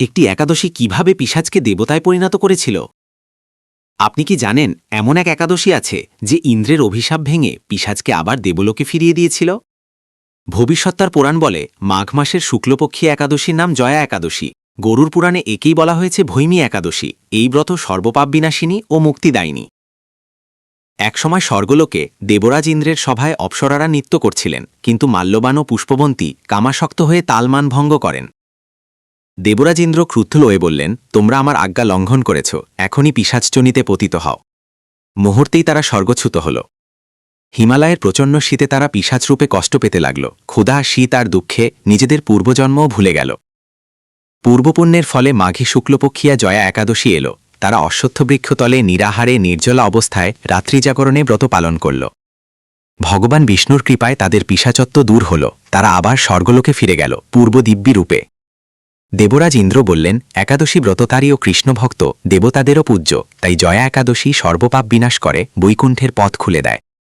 একটি একাদশী কীভাবে পিসাজকে দেবতায় পরিণত করেছিল? আপনি কি জানেন এমন এক একাদশী আছে যে ইন্দ্রের অভিশাপ ভেঙে পিসাজকে আবার দেবলোকে ফিরিয়ে দিয়েছিল? ভবিষ্যত্তার পুরাণ বলে মাঘ মাসের শুক্লপক্ষী একাদশীর নাম জয়া একাদশী। গরুর পুরাণে একেই বলা হয়েছে ভৈমী একাদশী। এই ব্রত সর্বপাপ বিনাশিনী ও মুক্তিদায়িনী। একসময় স্বর্গলোকে দেবরাজ ইন্দ্রের সভায় অপ্সরারা নৃত্য করছিলেন, কিন্তু মাল্যবান ও পুষ্পবন্তী কামাসক্ত হয়ে তালমান ভঙ্গ করেন। দেবরাজ ইন্দ্র ক্রুদ্ধ লয়ে বললেন, তোমরা আমার আজ্ঞা লঙ্ঘন করেছ, এখনই পিসাচচনিতে পতিত হও। মুহূর্তেই তারা স্বর্গচ্যুত হল। হিমালয়ের প্রচণ্ড শীতে তারা পিসাচরূপে কষ্ট পেতে লাগল। ক্ষুধা, শীত আর দুঃখে নিজেদের পূর্বজন্মও ভুলে গেল। পূর্বপুণ্যের ফলে মাঘী শুক্লপক্ষিয়া জয়া একাদশী এলো। তারা অশ্বত্থবৃক্ষতলে নিরাহারে, নির্জলা অবস্থায় রাত্রি জাগরণে ব্রত পালন করল। ভগবান বিষ্ণুর কৃপায় তাদের পিসাচত্ব দূর হল। তারা আবার স্বর্গলোকে ফিরে গেল, পূর্বদিব্যী রূপে। দেবরাজ ইন্দ্র বললেন, একাদশী ব্রততারী ও কৃষ্ণভক্ত দেবতাদেরও পূজ্য, তাই জয়া একাদশী সর্বপাপ বিনাশ করে বৈকুণ্ঠের পথ খুলে দেয়।